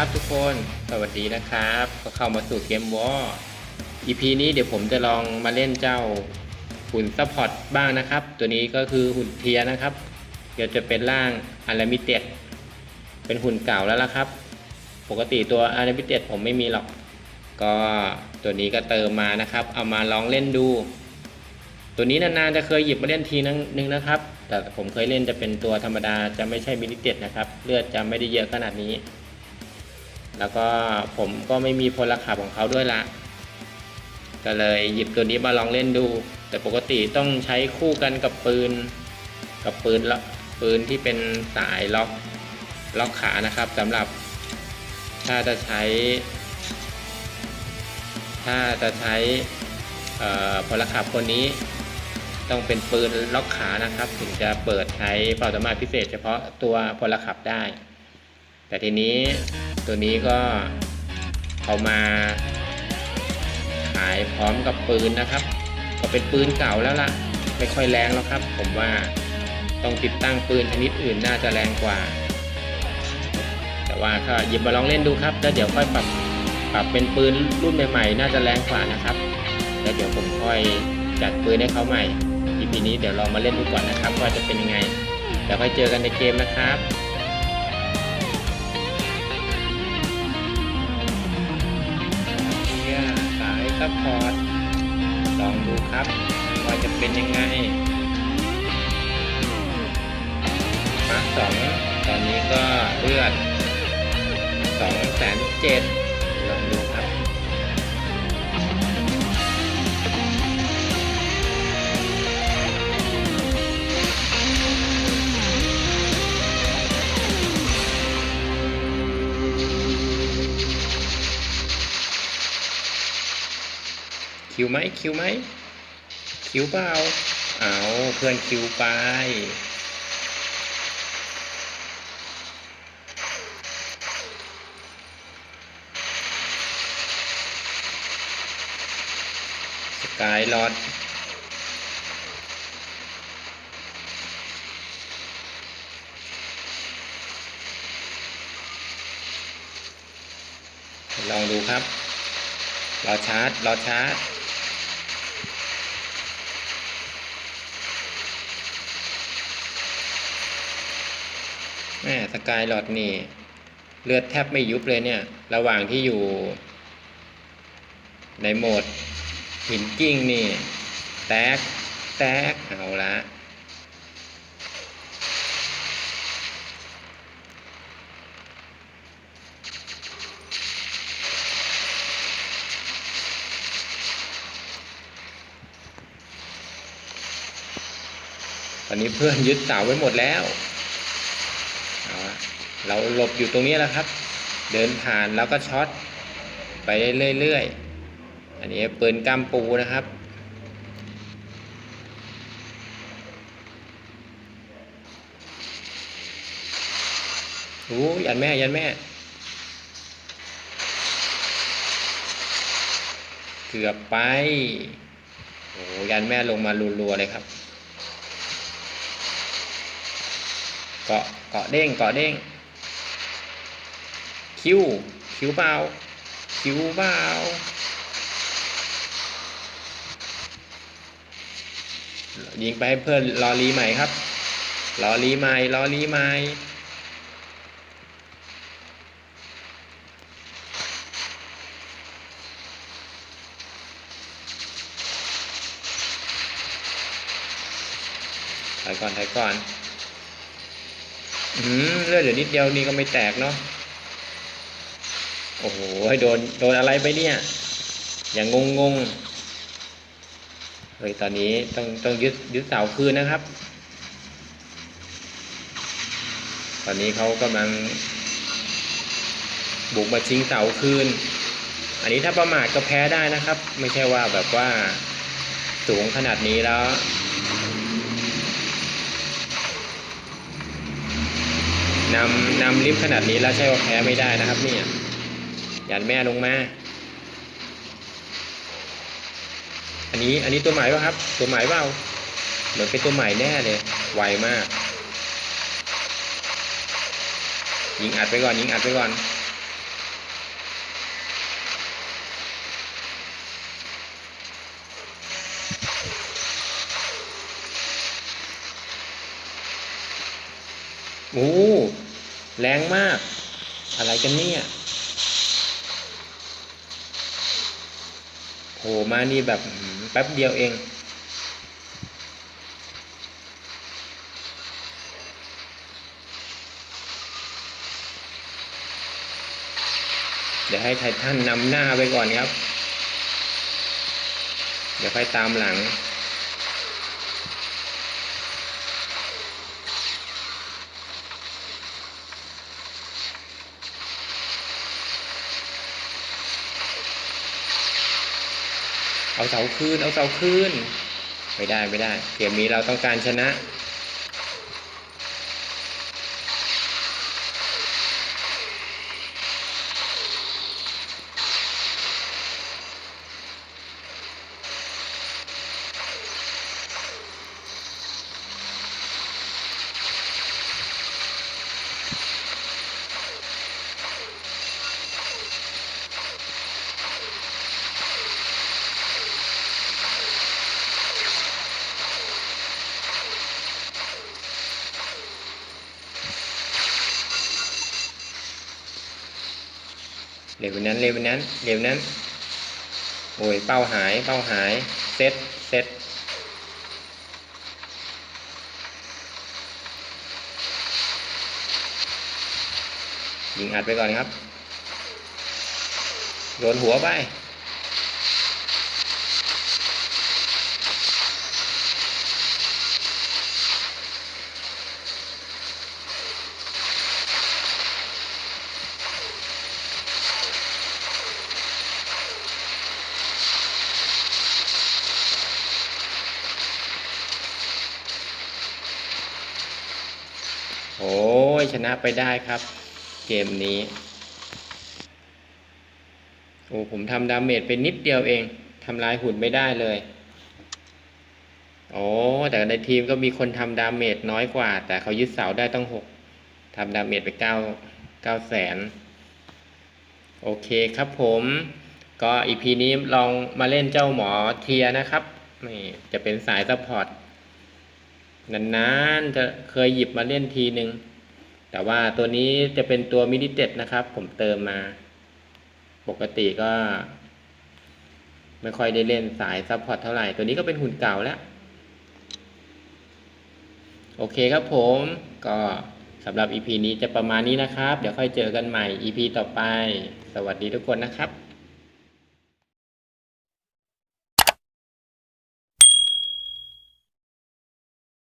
ครับทุกคนสวัสดีนะครับ ก็เข้ามาสู่เกมวอร์ EP นี้เดี๋ยวผมจะลองมาเล่นเจ้าหุ่นซัพพอร์ตบ้างนะครับ ตัวนี้ก็คือหุ่นเทียนะครับ เดี๋ยวจะเป็นร่างอารามิเต็ดเป็นหุ่นเก่าแล้วละครับ ปกติตัวอารามิเต็ดผมไม่มีหรอก ก็ตัวนี้ก็เติมมานะครับ เอามาลองเล่นดู ตัวนี้นานๆจะเคยหยิบมาเล่นทีนึงนะครับ แต่ผมเคยเล่นจะเป็นตัวธรรมดาจะไม่ใช่มินิเต็ดนะครับ เลือดจะไม่ได้เยอะขนาดนี้ แล้วก็ผมก็ไม่มีพลขับของเขาด้วยละก็เลยหยิบตัวนี้มาลองเล่นดู แต่ปกติต้องใช้คู่กันกับปืน กับปืนละปืนที่เป็นสายล็อกล็อกขานะครับสำหรับ ถ้าจะใช้ ถ้าจะใช้พลขับคนนี้ ต้องเป็นปืนล็อกขานะครับ ถึงจะเปิดใช้ความสามารถพิเศษ เฉพาะตัวพลขับได้ แต่ทีนี้ ตัวนี้ก็เอามาขายพร้อมกับปืนนะครับ ก็เป็นปืนเก่าแล้วล่ะ ไม่ค่อยแรงแล้วครับ ผมว่าต้องติดตั้งปืนชนิดอื่นน่าจะแรงกว่า แต่ว่าก็หยิบมาลองเล่นดูครับแล้วเดี๋ยวค่อยปรับปรับเป็นปืนรุ่นใหม่ๆ น่าจะแรงกว่านะครับแล้วเดี๋ยวผมค่อยจัดปืนให้เขาใหม่ EP นี้เดี๋ยวลองมาเล่นดูก่อนนะครับ ว่าจะเป็นยังไงเดี๋ยวค่อยเจอกันในเกมนะครับ พอร์ตลองดูครับ ว่าจะเป็นยังไงมาสองตอนนี้ก็เลือดสองแสนเจ็ด คิวไหมคิวไหมคิวเปล่าเอาเพื่อนคิวไป สกายลอดลองดูครับ รอชาร์จ รอชาร์จ แม่สกายหลอดนี่ เลือดแทบไม่ยุบเลยเนี่ย ระหว่างที่อยู่ ในโหมด หินกิ้งนี่ แตก แตก เอาละตอนนี้เพื่อนยึดเสาไว้หมดแล้ว เราหลบอยู่ตรงนี้แล้วครับ เดินผ่านแล้วก็ช็อตไปเรื่อยๆ อันนี้ปืนกำปูนะครับ โอ้ยยันแม่ ยันแม่ เกือบไป โอ้ยันแม่ลงมารัวๆเลยครับ เกาะเกาะเด้งเกาะเด้งคิวคิวเปล่าคิวเปล่ายิงไปให้เพื่อนรอรีใหม่ครับรอรีใหม่รอรีใหม่ถอยก่อนถอยก่อน อืมเลือดเหลือนิดเดียวนี่ก็ไม่แตกเนาะโอ้โหโดนโดนอะไรไปเนี่ย อย่างงงงเฮ้ยตอนนี้ต้องต้องยึดยึดเสาคืนนะครับ ตอนนี้เขากำลังบุกมาชิงเสาคืน อันนี้ถ้าประมาทก็แพ้ได้นะครับ ไม่ใช่ว่าแบบว่าสูงขนาดนี้แล้ว นำนำลิฟต์ขนาดนี้แล้วใช่ว่าแพ้ไม่ได้นะครับเนี่ยยันแม่ลงมา อันนี้อันนี้ตัวใหม่ป่ะครับ ตัวใหม่เปล่าเหมือนเป็นตัวใหม่แน่เลย ไวมาก ยิงอัดไปก่อนยิงอัดไปก่อน โอ้แรงมาก อะไรกันเนี่ยโผล่มานี่แบบแป๊บเดียวเอง เดี๋ยวให้ไททันนำหน้าไปก่อนครับ เดี๋ยวค่อยตามหลัง เอาเสาคืนเอาเสาคืนไม่ได้ไม่ได้ เกมนี้เราต้องการชนะ ร็วนั้นเร็วนั้นเร็วนั้นโอ้ยเป้าหายเป้าหายเซตเซตยิงอัดไปก่อนครับโดนหัวไป โอ้ยชนะไปได้ครับ เกมนี้โอ้ผมทำดาเมจไปนิดเดียวเองทำลายหุ่นไม่ได้เลยโอ้แต่ในทีมก็มีคนทำดาเมจน้อยกว่า แต่เขายึดเสาได้ต้องหกทำดาเมจไปเก้าเก้าแสนโอเคครับผมก็อีพีนี้ลองมาเล่นเจ้าหมอเทียนะครับนี่จะเป็นสายซัพพอร์ต นานๆจะเคยหยิบมาเล่นทีหนึ่งแต่ว่าตัวนี้จะเป็นตัวมินิเต็ดนะครับ ผมเติมมา ปกติก็ ไม่ค่อยได้เล่นสายซัพพอร์ตเท่าไหร่ ตัวนี้ก็เป็นหุ่นเก่าแล้วโอเคครับผมก็สำหรับ EP นี้จะประมาณนี้นะครับ เดี๋ยวค่อยเจอกันใหม่ EP ต่อไป สวัสดีทุกคนนะครับ